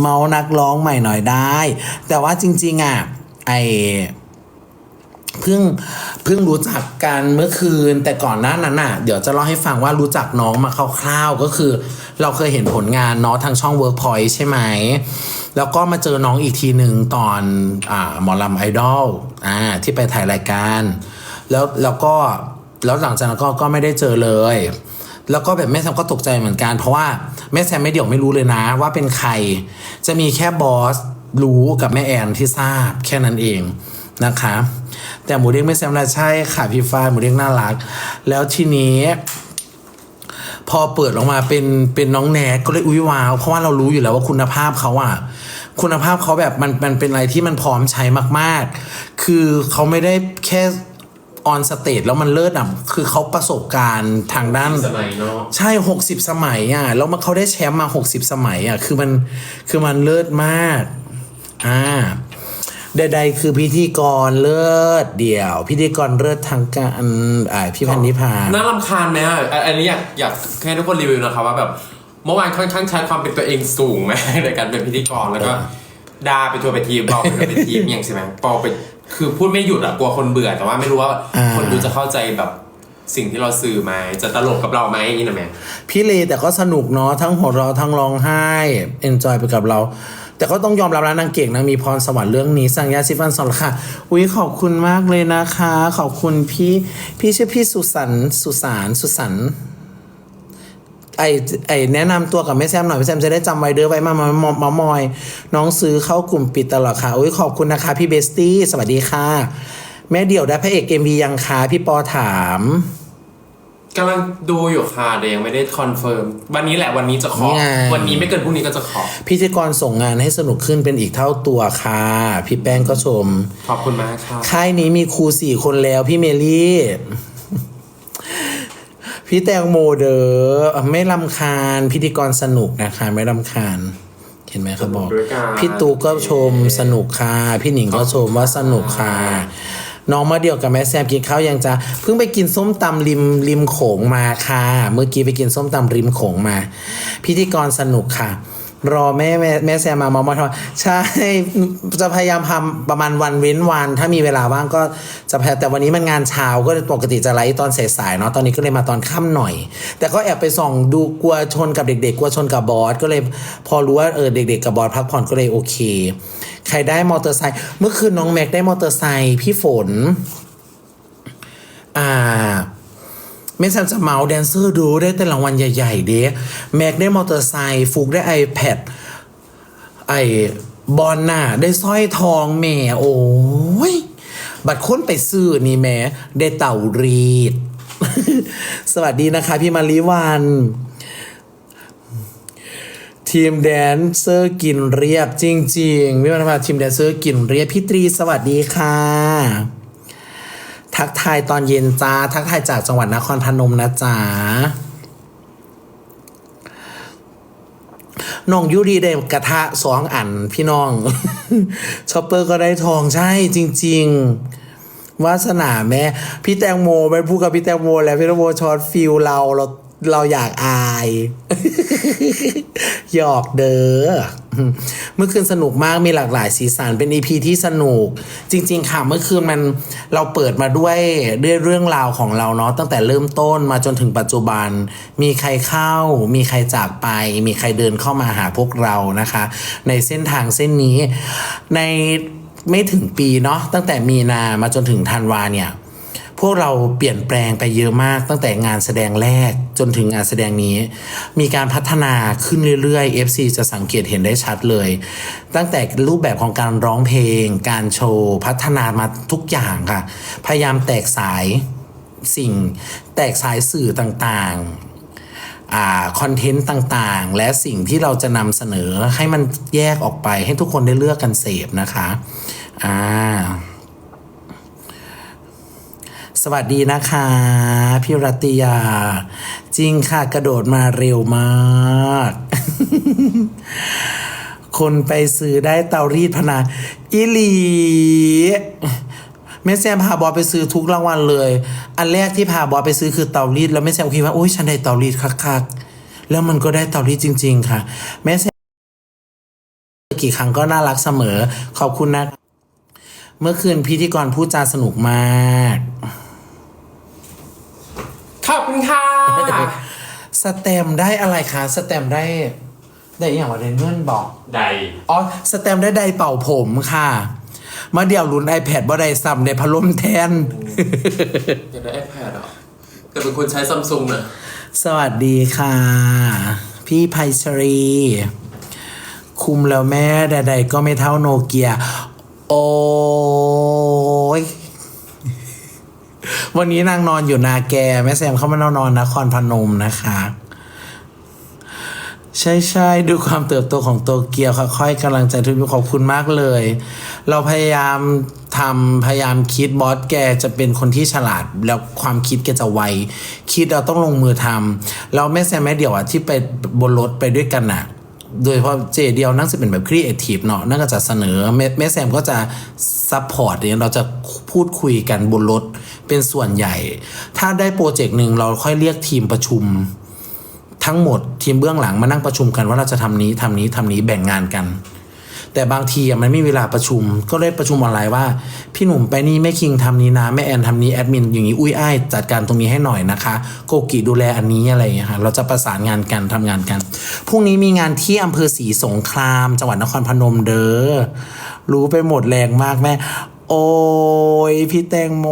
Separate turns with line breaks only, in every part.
เมานักร้องใหม่หน่อยได้ แต่ว่าจริง ๆ อะ ไอเพิ่งเพิ่งรู้จักกันเมื่อคืน แต่ก่อนหน้านั้นน่ะ เดี๋ยวจะเล่าให้ฟังว่ารู้จักน้องมาคร่าวๆก็คือ เราเคยเห็นผลงานเนาะทางช่อง Workpoint ใช่ไหม แล้วก็มาเจอน้องอีกทีหนึ่งตอนอ่าหมอลำไอดอลอ่าที่ไปถ่ายรายการ แล้วแล้วก็แล้วหลังจากนั้นก็ก็ไม่ได้เจอเลย แล้วก็แบบแม่แซมก็ตกใจเหมือนกัน เพราะว่าแม่แซมไม่เดี่ยวไม่รู้เลยนะ ว่าเป็นใคร จะมีแค่บอสรู้กับแม่แอนที่ทราบแค่นั้นเองนะคะ แต่หมูเด้งไม่แซมนะใช่ค่ะพี่ฟ้ายหมูเด้งน่ารัก แล้วทีนี้พอเปิดออกมาเป็นเป็นน้องแนกก็เลยอุ้ยว้าว เพราะว่าเรารู้อยู่แล้วว่าคุณภาพเขาอะคุณภาพเขาแบบมันมันเป็นอะไรที่มันพร้อมใช้มาก ๆ คือเขาไม่ได้แค่ ออนสเตจแล้วมันเลิศอะ คือเขาประสบการณ์ทางด้าน
สมัยเนาะ
ใช่ 60 สมัยอะ แล้วมันเขาได้แชมป์มา 60 สมัยอะ คือมันคือมันเลิศมาก อ่าใดๆคือพิธีกรเลิศเดี่ยว พิธีกรเลิศทางการอ่าพี่พันธิพา
น่ารำคาญไหมอะอะอันนี้อยากอยากให้ทุกคนรีวิวนะครับว่าแบบเมื่อวานค่อนข้างใช้ความเป็นตัวเองสูงไหมในการเป็นพิธีกรแล้วก็ดาไปทัวร์ไปทีมเปาไปทัวร์ไปทีมอย่างใช่ไหมเปาไป คือพูดไม่หยุดอะกลัวคนเบื่อแต่ว่าไม่รู้ว่า
อ่า
คนดูจะเข้าใจแบบสิ่งที่เราสื่อไหมจะตลกกับเราไหมอย่างนี้นะแม่
พี่เลแต่ก็สนุกเนาะทั้งหัวเราะทั้งร้องไห้เอนจอยไปกับเรา แต่ก็ต้องยอมรับแล้วนางเก่งนางมีพรสวรรค์เรื่องนี้สั่งยาซิฟันสอนค่ะอุ้ยขอบคุณมากเลยนะคะ ขอบคุณพี่พี่ชื่อพี่สุสันต์สุสานสุสันต์ ไอไอแนะนำตัวกับแม่แซมหน่อยแม่แซมจะได้จำไว้เด้อไว้มามามามามาอย น้องซื้อเข้ากลุ่มปิดตลอดค่ะอุ้ยขอบคุณนะคะ พี่เบสตี้ สวัสดีค่ะ แม่เดี่ยวได้พระเอกเอ็มวียังคะพี่ปอถาม
กำลังดูอยู่ค่ะแต่ยังไม่ได้คอนเฟิร์มวันนี้แหละวันนี้จะขอ
นี่ไง
วันนี้ไม่เกินพรุ่งนี้ก็จะขอ
พิธีกรส่งงานให้สนุกขึ้นเป็นอีกเท่าตัวค่ะ พี่แป้งก็ชม
ขอบคุณมากค่ะ
ค่ายนี้มีครูสี่คนแล้วพี่เมลี่ พี่แตงโมเดอไม่ลำคาญพิธีกรสนุกนะคะ ไม่ลำคาญ เห็นไหมเขาบอก
สนุกด้วยกัน
พี่ตูก็ชมสนุกค่ะ พี่หนิงก็ชมว่าสนุกค่ะ น้องมาเดียวกับแม่แซมกินข้าวยังจะเพิ่งไปกินส้มตำริมริมโขงมาค่ะ เมื่อกี้ไปกินส้มตำริมโขงมา พิธีกรสนุกค่ะ รอแม่แม่แม่แซมมามามาทำใช่ จะพยายามทำประมาณวันเว้นวัน ถ้ามีเวลาว่างก็จะพยายามแต่วันนี้มันงานเช้าก็ปกติจะไลฟ์ตอนสายๆเนาะตอนนี้ก็เลยมาตอนค่ำหน่อย แต่ก็แอบไปส่องดูกลัวชนกับเด็ก ๆ กลัวชนกับบอสก็เลยพอรู้ว่าเออเด็ก ๆ กับบอสพักผ่อนก็เลยโอเค ใครได้มอเตอร์ไซค์เมื่อคืนน้องแม็กได้มอเตอร์ไซค์พี่ฝน อ่า ไม่ซันจะเมาส์แดนเซอร์ดูได้แต่รางวัลใหญ่ ๆ เด้แม็กได้มอเตอร์ไซค์ฟุกได้ iPad ไอ้บอลน่ะ ได้สร้อยทองแม่โอ้ย บัตรค้นไปซื้อนี่แม่ได้เต่ารีด สวัสดีนะคะ พี่มาริวัน ทีมแดนเซอร์กินเรียบจริงๆพี่วันมาทีมแดนเซอร์กินเรียบพี่ตรีสวัสดีค่ะ ทักทายตอนเย็นจ้า ทักทายจากจังหวัดนครพนมนะจ๊ะน้องยูรีได้กระทะสองอันพี่น้องชอปเปอร์ก็ได้ทองใช่จริง ๆวาสนาแม่พี่แตงโมไปพูดกับพี่แตงโมแล้วพี่แตงโมช็อตฟิลเราเรา เราอยากอาย หยอกเด้อ เมื่อคืนสนุกมากมีหลากหลายสีสันเป็นอีพีที่สนุก จริง ๆ ค่ะ เมื่อคืนมันเราเปิดมาด้วยด้วยเรื่องราวของเราเนาะตั้งแต่เริ่มต้นมาจนถึงปัจจุบัน มีใครเข้า มีใครจากไป มีใครเดินเข้ามาหาพวกเรานะคะ ในเส้นทางเส้นนี้ ในไม่ถึงปีเนาะตั้งแต่มีนามาจนถึงธันวาเนี่ย พวกเราเปลี่ยนแปลงไปเยอะมากตั้งแต่งานแสดงแรกจนถึงงานแสดงนี้ มีการพัฒนาขึ้นเรื่อยๆ FC จะสังเกตเห็นได้ชัดเลย ตั้งแต่รูปแบบของการร้องเพลง การโชว์ พัฒนามาทุกอย่างค่ะ พยายามแตกสายสิ่ง แตกสายสื่อต่างๆคอนเทนต์ต่างๆ และสิ่งที่เราจะนำเสนอให้มันแยกออกไปให้ทุกคนได้เลือกกันเสพนะคะ อ่า สวัสดีนะคะ พี่รัติยา จริงค่ะกระโดดมาเร็วมาก คนไปซื้อได้เตารีดพนาอิลีแม่แซมพาบอไปซื้อทุกรางวัลเลย อันแรกที่พาบอไปซื้อคือเตารีดแล้วแม่แซมคิดว่าโอ้ยฉันได้เตารีดคักๆแล้วมันก็ได้เตารีดจริง ๆ ค่ะ แม่แซมกี่ครั้งก็น่ารักเสมอ ขอบคุณนะ เมื่อคืนพิธีกรพูดจาสนุกมาก
ขอบคุณค่ะ
สแตมป์ได้อะไรคะ สแตมป์ได้ ได้อหย่างว่าได้เงินบอก
ใด
อ๋อ สแตมป์ได้ไดร์เป่าผมค่ะ มาเดี๋ยวลุ้น iPad บ่ได้ซ้ำในพัดลมแทน
อยากได้ iPad อะแต่เป็นคนใช้ซัมซุงนะ
สวัสดีค่ะ พี่ไพชรี คุมแล้วแม่ใดๆก็ไม่เท่าโนเกีย โอ้ย วันนี้นางนอนอยู่นาแกแม่แซมเข้ามานอนนครพนมนะคะ ใช่ใช่ดูความเติบโตของโตเกียวค่อยๆกำลังใจทุกขอบคุณมากเลย เราพยายามทำพยายามคิดบอสแกจะเป็นคนที่ฉลาด แล้วความคิดแกจะไวคิดเราต้องลงมือทำแล้วแม่แซมแม่เดี่ยวอะที่ไปบนรถไปด้วยกันอะ โดยเฉพาะเจเดียวนั่งจะเป็นแบบครีเอทีฟเนาะนั่งก็จะเสนอแม่แม่แซมก็จะซัพพอร์ตเนี่ยเราจะพูดคุยกันบนรถเป็นส่วนใหญ่ ถ้าได้โปรเจกต์หนึ่งเราค่อยเรียกทีมประชุม ทั้งหมดทีมเบื้องหลังมานั่งประชุมกันว่าเราจะทำนี้ทำนี้ทำนี้แบ่งงานกัน แต่บางทีมันไม่มีเวลาประชุม ก็เลยประชุมออนไลน์ว่า พี่หนุ่มไปนี่แม่คิงทำนี้นะแม่แอนทำนี้แอดมินอย่างนี้อุ้ยอ้ายจัดการตรงนี้ให้หน่อยนะคะ โกกิดูแลอันนี้อะไรอย่างเงี้ยค่ะเราจะประสานงานกันทำงานกันพรุ่งนี้มีงานที่อำเภอศรีสงคราม จังหวัดนครพนมเด้อรู้ไปหมดแรงมากแม่โอ้ยพี่แตงโม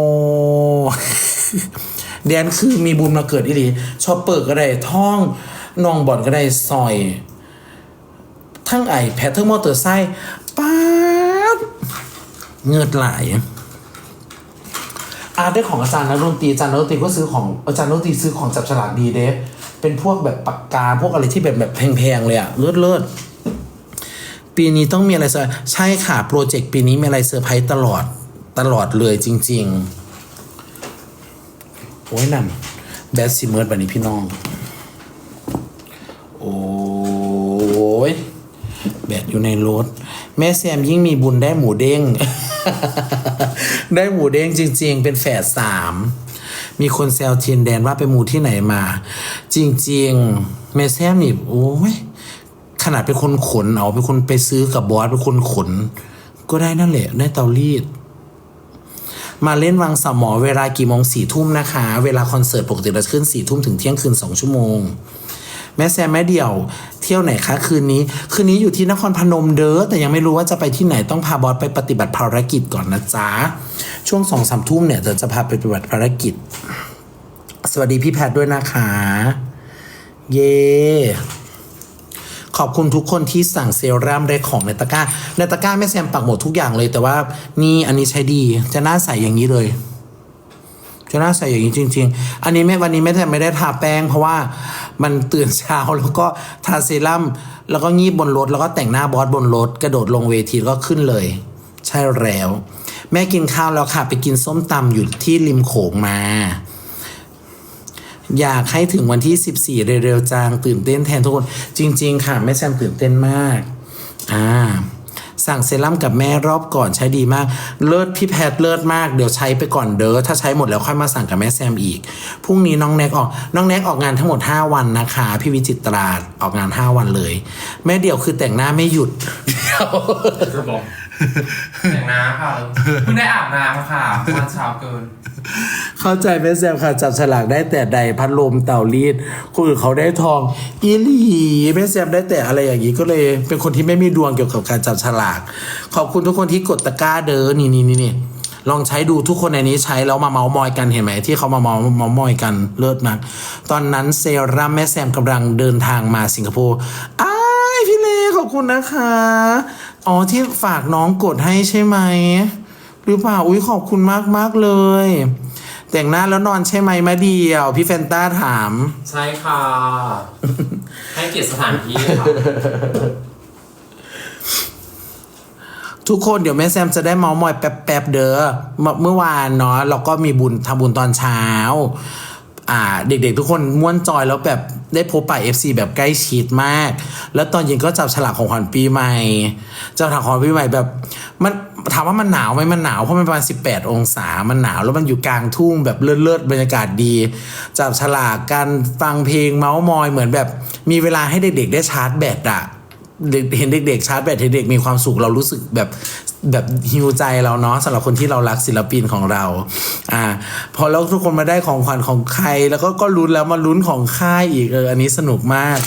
เดียนคือมีบุญมาเกิดอีหลีชอบเปิดก็ได้ท่องนองบ่อนก็ได้ซอย ทั้งไอแพทเทิร์นมอเตอร์ไซค์ป๊าดเงิดไหลายอาร์ตได้ของอาจารย์นักดนตรีอาจารย์นักดนตรีก็ซื้อของอาจารย์นักดนตรีซื้อของจับฉลากดีเด้เป็นพวกแบบปากกาพวกอะไรที่แบบแบบแพงๆเลยอะเลิศเลิศปีนี้ต้องมีอะไรเซอร์ใช่ค่ะ โปรเจกต์ปีนี้มีอะไรเซอร์ไพรส์ตลอดตลอดเลยจริง ๆ โอ้ยนั่นแบสซิเมิร์ดบันนี้พี่น้อง อยู่ในรถ แม่แซมยิ่งมีบุญได้หมูเด้ง ได้หมูเด้งจริง ๆ เป็นแฝดสาม มีคนแซวเทียนแดนว่าไปหมูที่ไหนมา จริง ๆ แม่แซมนี่โอ้ยขนาดเป็นคนขนเอาเป็นคนไปซื้อกับบอสเป็นคนขน ก็ได้นั่นแหละได้เตารีดมาเล่นวังสมอเวลากี่โมงสี่ทุ่มนะคะ เวลาคอนเสิร์ตปกติเราจะขึ้นสี่ทุ่มถึงเที่ยงคืนสองชั่วโมง แม่แซมแม่เดี่ยว เที่ยวไหนคะคืนนี้ คืนนี้อยู่ที่นครพนมเด้อแต่ยังไม่รู้ว่าจะไปที่ไหนต้องพาบอสไปปฏิบัติภารกิจก่อนนะจ๊ะช่วงสองสามทุ่มเนี่ยเดี๋ยวจะพาไปปฏิบัติภารกิจ สวัสดีพี่แพทย์ด้วยนะคะ เย่ขอบคุณทุกคนที่สั่งเซรั่มได้ของในตะกร้าในตะกร้าแม่แซมปักหมดทุกอย่างเลยแต่ว่านี่อันนี้ใช้ดีจะหน้าใสอย่างนี้เลย จะน่าใส่อย่างนี้จริง ๆ อันนี้แม่วันนี้แม่แต่ไม่ได้ทาแป้ง เพราะว่ามันตื่นเช้าแล้วก็ทาเซรั่มแล้วก็งีบบนรถแล้วก็แต่งหน้าบอสบนรถกระโดดลงเวทีก็ขึ้นเลย ใช่แล้ว แม่กินข้าวแล้วค่ะ ไปกินส้มตำอยู่ที่ริมโขงมา อยากให้ถึงวันที่ 14 เร็วๆจางตื่นเต้นแทนทุกคน จริง ๆ ค่ะแม่แซมตื่นเต้นมาก อ่า สั่งเซรั่มกับแม่รอบก่อนใช้ดีมาก เลิศพี่แพทย์เลิศมากเดี๋ยวใช้ไปก่อนเด้อถ้าใช้หมดแล้วค่อยมาสั่งกับแม่แซมอีกพรุ่งนี้น้องแน็กออกน้องแน็กออกงานทั้งหมด 5 วันนะคะ พี่วิจิตราออกงาน 5 วันเลย แม่เดี่ยวคือแต่งหน้าไม่หยุด
จะบอ แต่งน้ำค่ะเพิ่งได้อาบน้ำค่ะวันเช้าเกิน
เข้าใจแม่แซมค่ะ จับฉลากได้แต่ใดพัดลมเต่ารีดคนอื่นเขาได้ทองอีหลีแม่แซมได้แต่อะไรอย่างนี้ก็เลย เป็นคนที่ไม่มีดวงเกี่ยวกับการจับฉลาก ขอบคุณทุกคนที่กดตะกร้าเด้อนี่นี่นี่นี่ลองใช้ดูทุกคนในนี้ใช้แล้วมาเมาส์มอยกันเห็นไหมที่เขามาเมาส์เมาส์มอยกันเลิศมาก ตอนนั้นเซรั่มแม่แซมกำลังเดินทางมาสิงคโปร์อ้ายพี่เลขอบคุณนะคะ อ๋อที่ฝากน้องกดให้ใช่ไหมหรือเปล่าอุ้ยขอบคุณมากมากๆเลย แต่งหน้าแล้วนอนใช่ไหมมาเดียว พี่แฟนต้าถาม
ใช่ค่ะ ให้เกียรติสถานที่ค่ะ
ทุกคนเดี๋ยวแม่แซมจะได้เมาส์มอยแป๊บๆเด้อเมื่อเมื่อวานเนาะเราก็มีบุญทำบุญตอนเช้า อ่า เด็กๆ ทุกคนม้วนจอยแล้วแบบ ได้พบปะ FC แบบใกล้ชิดมาก แล้วตอนเย็นก็จับฉลากของขวัญปีใหม่ จับฉลากของขวัญปีใหม่แบบ มันถามว่ามันหนาวไหมมันหนาวเพราะมันประมาณ 18 องศา มันหนาวแล้วมันอยู่กลางทุ่งแบบเลื่อนๆบรรยากาศดี จับฉลากการฟังเพลงเมาส์มอยเหมือนแบบ มีเวลาให้เด็กๆได้ชาร์จแบตอะ เห็นเด็กๆชาร์จแบตเห็นเด็กมีความสุขเรารู้สึกแบบแบบฮิวใจเราเนาะสำหรับคนที่เรารักศิลปินของเรา อ่า พอแล้วทุกคนมาได้ของขวัญของใคร แล้วก็ก็ลุ้นแล้วมาลุ้นของค่ายอีกเอออันนี้สนุกมาก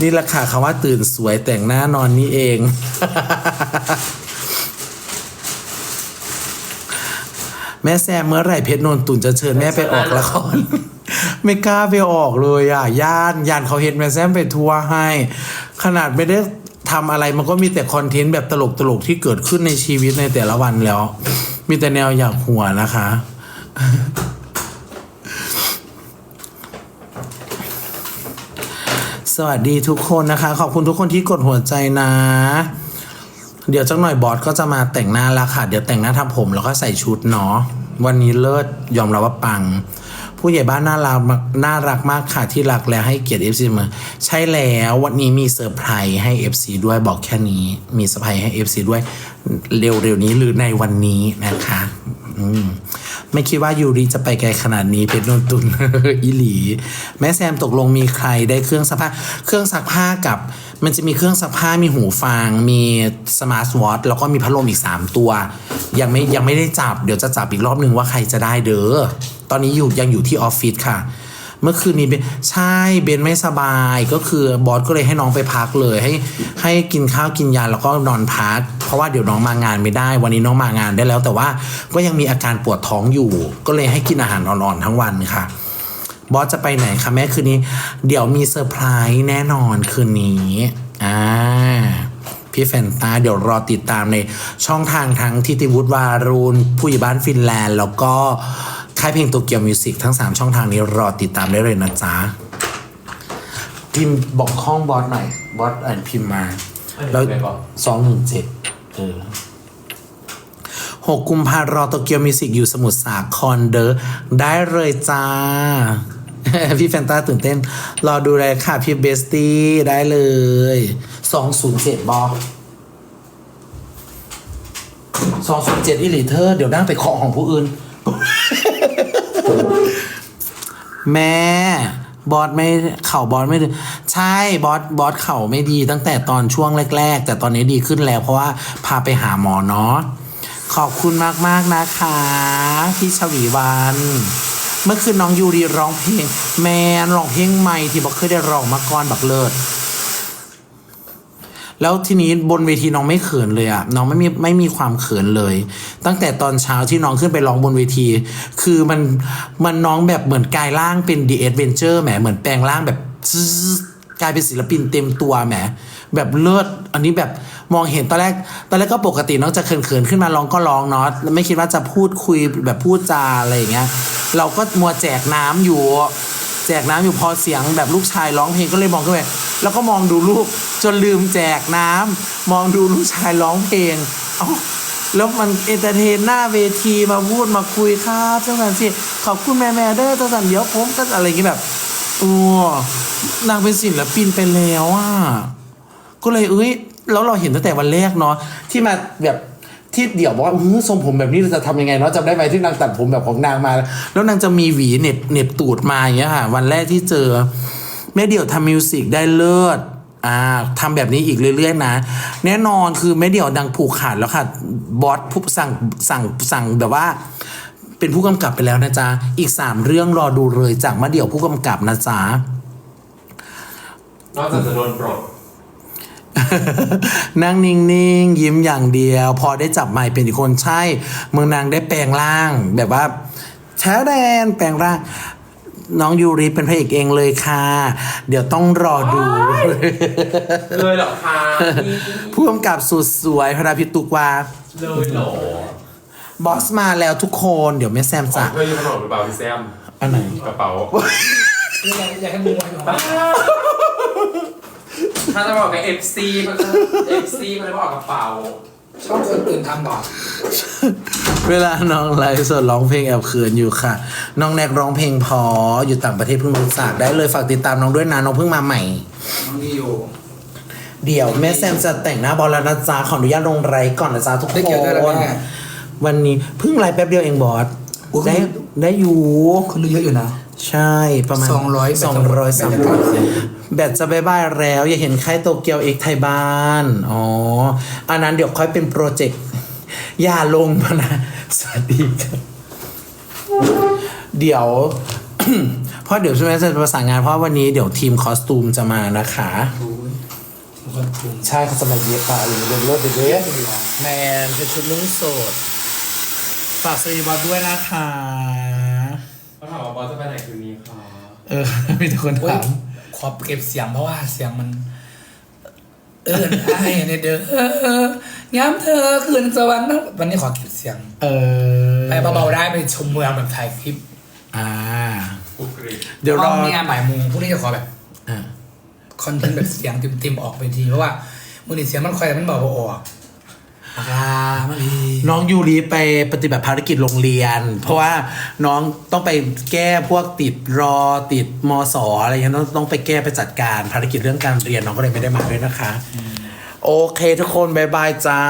นี่แหละค่ะคำว่าตื่นสวยแต่งหน้านอนนี่เอง แม่แซมเมื่อไหร่เพชรนนตุนจะเชิญแม่ไปออกละครไม่กล้าไปออกเลยอะย่านย่านเขาเห็นแม่แซมไปทัวร์ให้ ขนาดไม่ได้ ทำอะไรมันก็มีแต่คอนเทนต์แบบตลกตลกที่เกิดขึ้นในชีวิตในแต่ละวันแล้ว มีแต่แนวอยากหัวนะคะ สวัสดีทุกคนนะคะ ขอบคุณทุกคนที่กดหัวใจนะ เดี๋ยวจักหน่อยบอสก็จะมาแต่งหน้าล้วค่ะ เดี๋ยวแต่งหน้าทำผมแล้วก็ใส่ชุดเนาะวันนี้เลิศยอมรับว่าปัง ผู้ใหญ่บ้านน่ารักมากน่ารักมากค่ะที่รักและให้เกียรติ FC มาใช่แล้ววันนี้มีเซอร์ไพรส์ให้ FC ด้วยบอกแค่นี้ มีเซอร์ไพรส์ให้ FC ด้วยเร็วๆนี้หรือในวันนี้นะคะมไม่คิดว่ายูริจะไปไกลขนาดนี้เพชรนนตุนอีหลี แม่แซมตกลงมีใครได้เครื่องซักผ้า เครื่องซักผ้ากับ มันจะมีเครื่องซักผ้ามีหูฟัง มีสมาร์ทวอทแล้วก็มีพัดลมอีก 3 ตัว ยังไม่ยังไม่ได้จับ เดี๋ยวจะจับอีกรอบหนึ่งว่าใครจะได้เด้อ ตอนนี้อยู่ยังอยู่ที่ออฟฟิศค่ะ เมื่อคืนนี้เบนใช่เบนไม่สบายก็คือบอสก็เลยให้น้องไปพักเลย ให้ให้กินข้าวกินยาแล้วก็นอนพัก เพราะว่าเดี๋ยวน้องมางานไม่ได้ วันนี้น้องมางานได้แล้ว แต่ว่าก็ยังมีอาการปวดท้องอยู่ ก็เลยให้กินอาหารอ่อนๆทั้งวันค่ะบอสจะไปไหนคะแม่คืนนี้ เดี๋ยวมีเซอร์ไพรส์แน่นอนคืนนี้อ่าพี่แฟนตาเดี๋ยวรอติดตามในช่องทางทั้งทิติวุฒิวารุณผู้ใหญ่บ้านฟินแลนด์ แล้วก็ ค่ายเพลงโตเกียวมิวสิกทั้ง 3 ช่องทางนี้รอติดตามได้เลยนะจ๊ะพิมพ์บอกห้องบอสหน่อยบอสอ่านพิมพ์มา แล้วสองหนึ่งเจ็ดเออหกกุมภารอโตเกียวมิวสิกอยู่สมุทรสาครเดอได้เลยจ้า พี่แฟนตาตื่นเต้น รอดูเลยค่ะ พี่เบสตี้ได้เลยสองศูนย์เจ็ดบอสองศูนย์เจ็ดอิลิเทอร์เดี๋ยวนั่งไปเคาะของผู้อื่น แม่บอสไม่เข่าบอสไม่ดีใช่บอสบอสเข่าไม่ดีตั้งแต่ตอนช่วงแรก ๆ แต่ตอนนี้ดีขึ้นแล้วเพราะว่าพาไปหาหมอเนาะขอบคุณมากๆนะคะพี่ชวีวัน เมื่อคืนน้องยูรีร้องเพลง แมนร้องเพลงใหม่ที่บอกเคยได้ร้องมาก่อนบักเลิศ แล้วทีนี้บนเวทีน้องไม่เขินเลยอะน้องไม่มีไม่มีความเขินเลย ตั้งแต่ตอนเช้าที่น้องขึ้นไปร้องบนเวที คือมันมันน้องแบบเหมือนกายร่างเป็นดีเอ v เวนเจอร์แหมเหมือนแปลงร่างแบบซึ๊ดกลายเป็นศิลปินเต็มตัวแหมแบบเลิศอันนี้แบบมองเห็นตอนแรกตอนแรกก็ปกติน้องจะเขินๆขึ้นมาร้องก็ร้องเนาะไม่คิดว่าจะพูดคุยแบบพูดจาอะไรอย่างเงี้ย เราก็มัวแจกน้ำอยู่ แจกน้ำอยู่พอเสียงแบบลูกชายร้องเพลงก็เลยมองขึ้นไป แล้วก็มองดูลูกจนลืมแจกน้ำมองดูลูกชายร้องเพลงเอ้าแล้วมันเอนเตอร์เทนหน้าเวทีมาพูดมาคุยครับเจ้าสันสิขอบคุณแม่แม่ๆเด้อเจ้าสันเดี๋ยวผมก็อะไรอย่างงี้ยแบบโอ้นางเป็นศิลปินไปแล้วอะก็เลยเอ้ยแล้วเราเห็นตั้งแต่วันแรกเนาะที่มาแบบที่เดี่ยวบอกว่าอื้อทรงผมแบบนี้เราจะทำยังไงเนาะจำได้ไหมที่นางตัดผมแบบของนางมา แล้วนางจะมีหวีเน็บเน็บตูดมาอย่างเงี้ยค่ะ วันแรกที่เจอ แม่เดี่ยวทำมิวสิกได้เลิศอ่าทำแบบนี้อีกเรื่อย ๆ นะ แน่นอนคือแม่เดี่ยวดังผูกขาดแล้วค่ะ บอสผู้สั่งสั่งสั่งแบบว่า เป็นผู้กำกับไปแล้วนะจ๊ะ อีกสามเรื่องรอดูเลยจากมะเดี่ยวผู้กำกับนะจ๊ะ
นอกจากจะโดนปลด
นั่งนิ่งๆ ยิ้มอย่างเดียว พอได้จับไมค์เป็นอีกคนใช่ เมืองนางได้แปลงร่าง แบบว่าแชร์แดนแปลงร่าง น้องยูริเป็นพระเอกเองเลยค่ะ เดี๋ยวต้องรอดู
เลยเหรอคะ
ผู้กำกับสุดสวยพระพิตุกวา
เลยเหรอบ
อสมาแล้วทุกคนเดี๋ยวแม่แซม
ขอ
จะ
งเพื่อนขนมหรือเปล่าพี่แซม
อันไหน
กระเป๋า
อยากให้มึงไว้ก่อน
ถ้าจะบอกกับ FC มันจะ FC มันจะบอกกระเป๋า
ชอบคนอื่นทำก่อน
เวลาน้องไลฟ์สดร้องเพลงแอบเขินอยู่ค่ะ น้องแนกร้องเพลงพออยู่ต่างประเทศเพิ่งรู้จักได้เลยฝากติดตามน้องด้วยนะน้องเพิ่งมาใหม่
น้องดีอยู่
เดี๋ยวแม่แซมจะแต่งหน้าบอลแล้วนะจ๊ะขออนุญาตลงไรก่อนนะจ๊ะทุกค
ได้เกี่ยวนด้วยเหรอแม่
วันนี้เพิ่งไลฟ์แป๊บเดียวเองบอส
อุ๊ย
ได้ได้อยู่
คนดูเยอะอยู่นะ
ใช่ประมาณ
สองร้อย
สองร้อยสามร้อยแบตจะบายบายแล้ว อย่าเห็นค่ายโตเกียวเอกไทยบ้าน อ๋อ อันนั้นเดี๋ยวค่อยเป็นโปรเจกต์ อย่าลงมานะ สวัสดีครับเดี๋ยว เพราะเดี๋ยวช่วงนี้จะประสานงานเพราะวันนี้เดี๋ยวทีมคอสตูมจะมานะคะ ใช่เขาจะมาเย็บปะหรือเดินรถเด็ดแมนเป็นชุดนุ่งสดฝากสวีบอสด้วยนะคะ
เขาถามว่าบอสจะไปไหนคืนนี้คะ
เออมีแต่คนถาม
ขอเก็บเสียงเพราะว่าเสียงมัน เออไอ้เนี่ยเด้อ ย้ำเธอคืนสวรรค์นะวันนี้ขอเก็บเสียง
เออ
ไปเบาๆได้ไปชมเมืองแบบถ่ายคลิป
อ่า
กุกรี
เดี๋ยวร
ห้
อ
องเนี่ยบ่ายโมงพวกนี้จะขอแบบ
อ่า
คอนเทนต์แบบเสียงเต็มๆออกไปทีเพราะว่ามือนีเสียงมันคอยแต่มันเบาๆออกอ่ามันดี
น้องยูริไปปฏิบัติภารกิจโรงเรียน เพราะว่าน้องต้องไปแก้พวกติดรอติดมสอะไรเงี้ยต้องต้องไปแก้ไปจัดการภารกิจเรื่องการเรียนน้องก็เลยไม่ได้มาด้วยนะคะ โอเคทุกคนบายบายจ้า